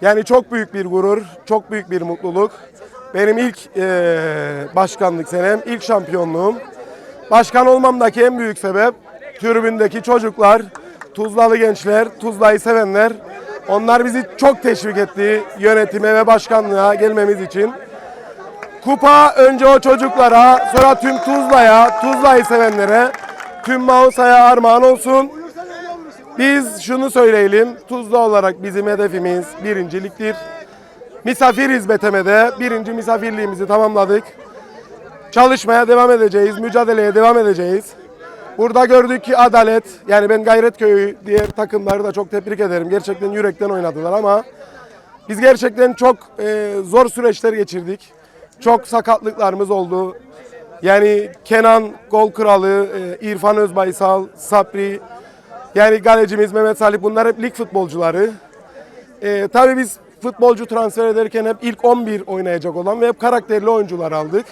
Yani çok büyük bir gurur, çok büyük bir mutluluk. Benim ilk eee, başkanlık senem, ilk şampiyonluğum. Başkan olmamdaki en büyük sebep tribündeki çocuklar, Tuzlalı gençler, Tuzla'yı sevenler. Onlar bizi çok teşvik etti yönetime ve başkanlığa gelmemiz için. Kupa önce o çocuklara, sonra tüm Tuzla'ya, Tuzla'yı sevenlere, tüm Mausa'ya armağan olsun. Biz şunu söyleyelim, Tuzla olarak bizim hedefimiz birinciliktir. Misafir hizmeteme birinci misafirliğimizi tamamladık. Çalışmaya devam edeceğiz, mücadeleye devam edeceğiz. Burada gördük ki adalet, yani ben Gayretköy'ü diğer takımları da çok tebrik ederim. Gerçekten yürekten oynadılar ama biz gerçekten çok e, zor süreçler geçirdik. Çok sakatlıklarımız oldu. Yani Kenan gol kralı, e, İrfan Özbaysal, Sapri, yani galecimiz Mehmet Salih bunlar hep lig futbolcuları. E, tabii biz futbolcu transfer ederken hep ilk 11 oynayacak olan ve hep karakterli oyuncular aldık.